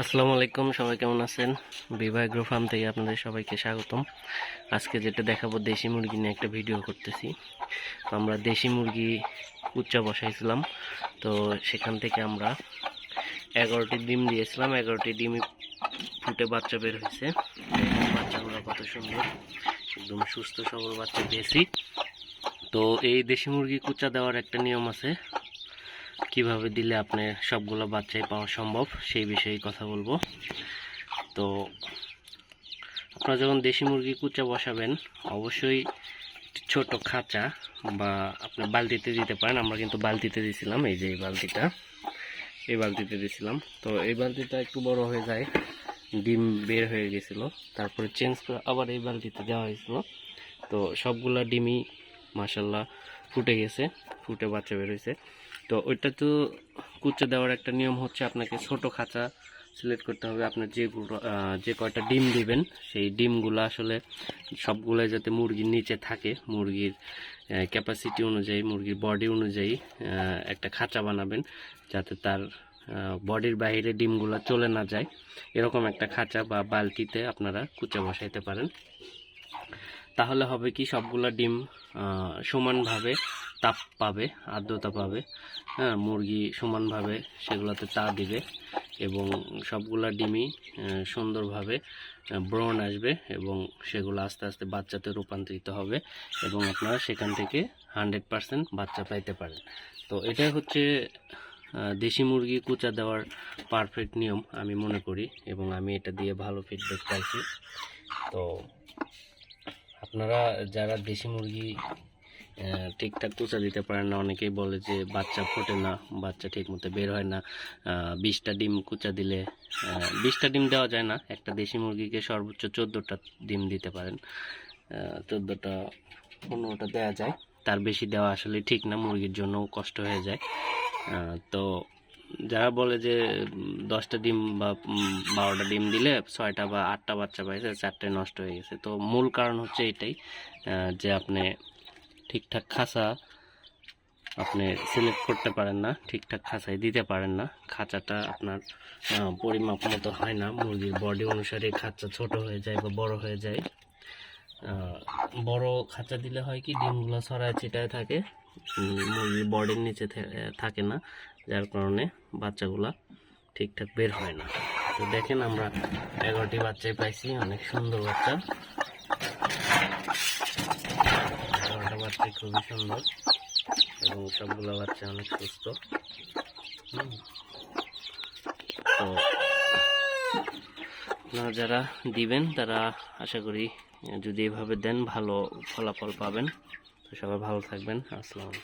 আসসালামু আলাইকুম, সবাই কেমন আছেন? বিবাহ গ্রো ফার্ম থেকে আপনাদের সবাইকে স্বাগতম। আজকে যেটা দেখাবো, দেশি মুরগি নিয়ে একটা ভিডিও করতেছি। তো আমরা দেশি মুরগি উচ্চা বসাইছিলাম। তো সেখান থেকে আমরা এগারোটি ডিম দিয়েছিলাম। এগারোটি ডিম ফুটে বাচ্চা বের হয়েছে। বাচ্চাগুলো কত সুন্দর, একদম সুস্থ সবল বাচ্চা পেয়েছি। তো এই দেশি মুরগি কুচা দেওয়ার একটা নিয়ম আছে। কীভাবে দিলে আপনার সবগুলো বাচ্চাই পাওয়া সম্ভব, সেই বিষয়ে কথা বলব। তো, আপনারা যখন দেশি মুরগি কুচা বসাবেন, অবশ্যই ছোট খাঁচা বা আপনার বালতিতে দিতে পারেন। আমরা কিন্তু বালতিতে দিয়েছিলাম এই যে এই বালতিটা, এই বালতিতে দিয়েছিলাম তো, এই বালতিটা একটু বড় হয়ে যায়, ডিম বের হয়ে গেছিল, তারপরে চেঞ্জ করে আবার এই বালতিতে দেওয়া হয়েছিল। তো, সবগুলা ডিমই মাসাল্লাহ ফুটে গেছে, ফুটে বাচ্চা বের হয়েছে। তো ওইটা তো কুচে দেওয়ার একটা নিয়ম হচ্ছে আপনাকে ছোট খাঁচা সিলেক্ট করতে হবে। আপনার যেগুলো যে কয়টা ডিম দিবেন, সেই ডিমগুলো আসলে সবগুলোই যাতে মুরগির নিচে থাকে, মুরগির ক্যাপাসিটি অনুযায়ী, মুরগির বডি অনুযায়ী একটা খাঁচা বানাবেন যাতে তার বডির বাইরে ডিমগুলো চলে না যায়। এরকম একটা খাঁচা বা বালতিতে আপনারা কুচে বসাইতে পারেন। তাহলে হবে কি, সবগুলো ডিম সমানভাবে তাপ পাবে, আর্দ্রতা পাবে। হ্যাঁ মুরগি সমানভাবে সেগুলোতে তা দিবে এবং সবগুলা ডিমই সুন্দরভাবে ব্রণ আসবে এবং সেগুলো আস্তে আস্তে বাচ্চাতে রূপান্তরিত হবে এবং আপনারা সেখান থেকে হান্ড্রেড পারসেন্ট বাচ্চা পাইতে পারেন। তো এটাই হচ্ছে দেশি মুরগি কুচা দেওয়ার পারফেক্ট নিয়ম আমি মনে করি এবং আমি এটা দিয়ে ভালো ফিডব্যাক পাইছি। তো আপনারা যারা দেশি মুরগি ঠিকঠাক কুচা দিতে পারেন না। অনেকেই বলে যে বাচ্চা ফোটে না, বাচ্চা ঠিক মতো বের হয় না। বিশটা ডিম কুচা দিলে বিশটা ডিম দেওয়া যায় না। একটা দেশি মুরগিকে সর্বোচ্চ চোদ্দোটা ডিম দিতে পারেন। চোদ্দোটা, পনেরোটা দেওয়া যায়। তার বেশি দেওয়া আসলে ঠিক না, মুরগির জন্য কষ্ট হয়ে যায়। তো যারা বলে যে দশটা ডিম বা বারোটা ডিম দিলে ছয়টা বা আটটা বাচ্চা পাইছে চারটে নষ্ট হয়ে গেছে। তো মূল কারণ হচ্ছে এটাই যে আপনি ঠিকঠাক খাঁচা আপনি সিলেক্ট করতে পারেন না, ঠিকঠাক খাঁচায় দিতে পারেন না। খাঁচাটা আপনার পরিমাপ মতো হয় না। মুরগির বডি অনুসারে খাঁচা ছোট হয়ে যায় বা বড় হয়ে যায়। বড় খাঁচা দিলে হয় কি, ডিমগুলো ছড়ায় ছিটায় থাকে। মুরগির বডির নিচে থাকে না, যার কারণে বাচ্চাগুলা ঠিকঠাক বের হয় না। তো দেখেন আমরা এগারোটি বাচ্চাই পাইছি, অনেক সুন্দর বাচ্চা। এগারোটা বাচ্চা খুবই সুন্দর এবং সবগুলো বাচ্চা অনেক সুস্থ। তো আপনারা যারা দিবেন, তারা আশা করি যদি এভাবে দেন, ভালো ফলাফল পাবেন। তো সবাই ভালো থাকবেন। আসসালাম